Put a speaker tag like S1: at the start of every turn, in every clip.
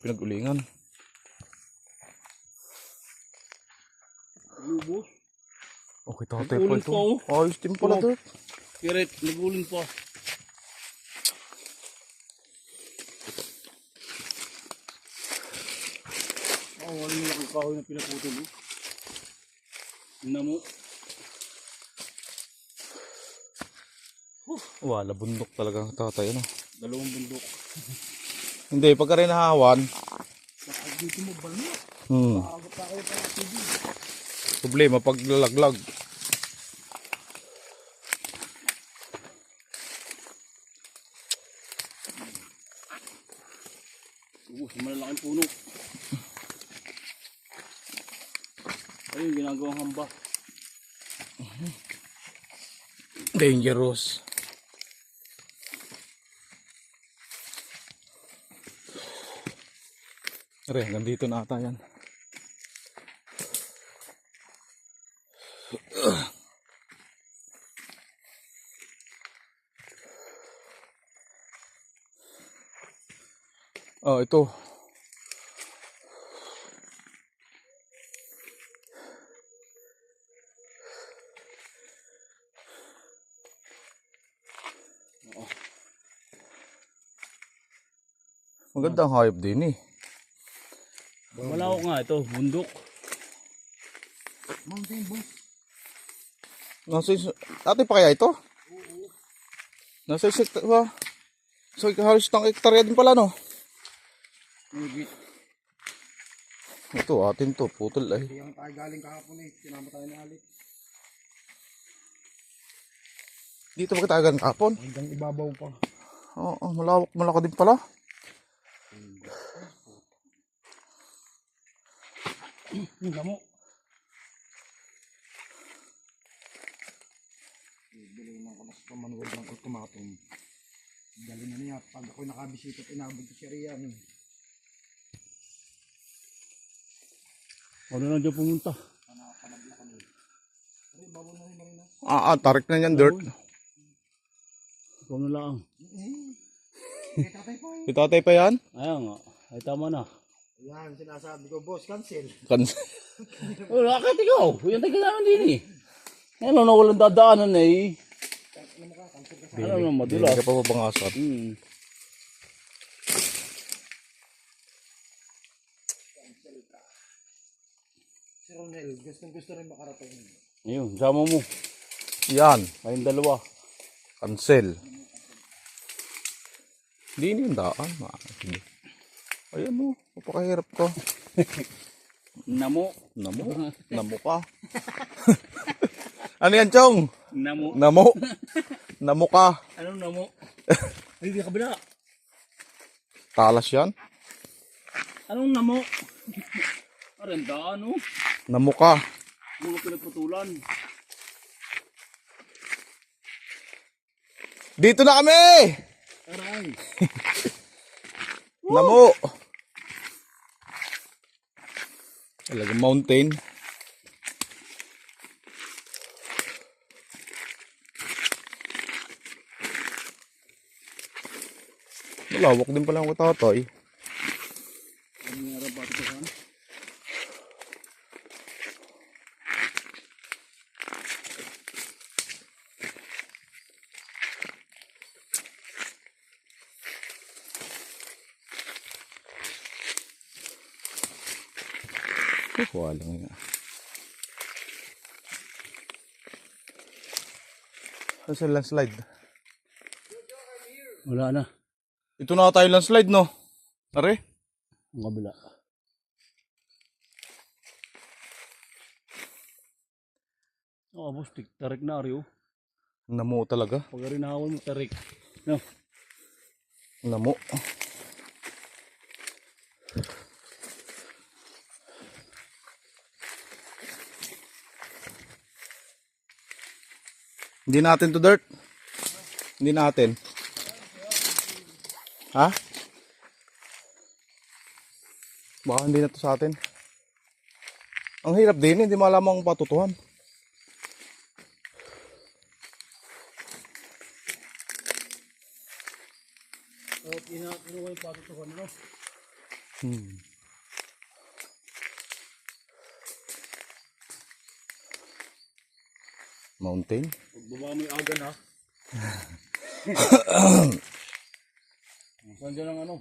S1: Pinag-ulingan.
S2: Lubo.
S1: Okay, tatay po
S2: Nag-uling
S1: ito.
S2: pa, oh.
S1: Ayos din pala. Dirk.
S2: Kiret, naguling pa. Oh, wala nila kang kahoy na pinaputol. Oh. Tingnan mo.
S1: Wala, bundok talaga ang tatay, ano?
S2: Dalawang bundok.
S1: Hindi, pagka rin nahawan,
S2: dito mo balmo.
S1: hmm, problema pag lalaglag.
S2: Sa malalaking puno. Ayun, ginagawang hamba.
S1: Dangerous. Re, hanggang dito na ata yan. Oh, ito. Maganda ang hayop din eh.
S2: Malawak nga ito, bundok.
S3: Mountain boss.
S1: Nasa is... Ate pa kaya ito? Nasa is... Ha? So, halos ng hektarya din pala, no?
S2: Maybe.
S1: Ito, atin to. Putol ay.
S3: Kaya tayo galing kahapon eh. Sinama tayo ni Alex.
S1: Dito ba katagan kapon?
S3: Hanggang ibabaw pa.
S1: Oo, oh, malawak, malaki din pala.
S2: Yung damo.
S3: Bili ng kanas pa Manuel ng ultimatum. Dali na niya. Pag ako'y nakabisita at inabot ko siya riyan.
S2: Ano na dyan pumunta?
S1: Ah, ah, tarik na yan, dirt.
S2: Ikaw na lang.
S3: Eh, tatay po eh.
S1: Ito tatay pa yan?
S2: Ayan nga. Ay tama na.
S3: Yan, sinasabi ko, boss, cancel.
S1: Kan
S2: Oh, nakakit ikaw. Yan tayo naman din eh. Ano na walang dadaanan eh. Ano na
S1: Hindi
S2: madulas.
S1: ka pa mabangasat.
S2: Hmm.
S3: Si Ronel, gustong gusto rin makarating.
S2: Ayun, sama mo.
S1: Yan,
S2: Kayong dalawa.
S1: cancel. Hindi na yung daan. Ah, hindi. Ayan mo, napakahirap ko.
S2: Namo.
S1: Namo, namo ka. ano yan, Chong?
S2: Namo.
S1: Namo. Namo ka.
S2: Anong namo? Ay, di kabila.
S1: Talas yan.
S2: Anong namo? Aran daan oh.
S1: Namo ka.
S2: Mga pinagputulan.
S1: Dito na kami!
S2: Aray.
S1: Namo! Talagang mountain. Malawak din pala ang utatoy.
S2: Ano yung araw ba ito saan?
S1: Kukuha lang nga. Ano sa landslide?
S2: Wala na.
S1: Ito na tayo landslide, no? Are?
S2: Ang kabila. Oo, boss, tik tarik na rin oh.
S1: Namo talaga.
S2: Pag rin nakawal mo, tarik. No.
S1: Namo. Hindi natin to dirt. Hindi natin. Ha? Baka hindi na to sa atin. Ang hirap din, hindi malamang patutuhan.
S2: Oh, pina ko yung patutuhan, no?
S1: Hmm. Mountain?
S2: Pagbaba mo yung agan ha. Saan dyan ang ano?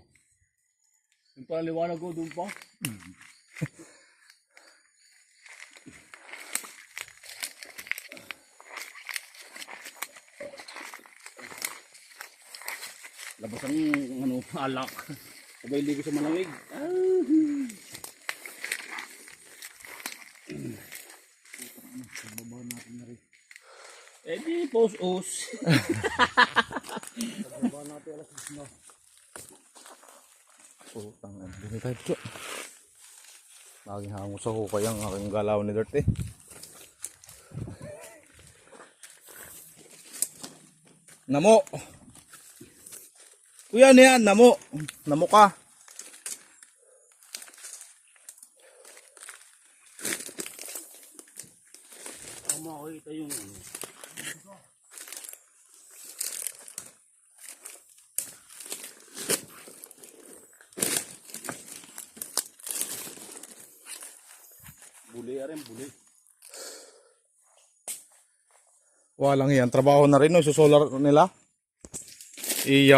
S2: Yung paliwanag ko doon pa. Labas ang ano, alak. Sabay ligo sa malamig. Ah.
S3: Baba natin na rin.
S2: Eh di, pos-os.
S3: Baba natin alas 10 na.
S1: Putang. Dito tayo tiyo. Laging hango sa hukay ang aking galaw ni Dirt eh. Namo! Kuya, ano yan? Namo! Namo ka!
S2: Ang makakita yung ano. Buli rin, buli.
S1: Walang yan. Trabaho na rin no. Susolar nila. Iya.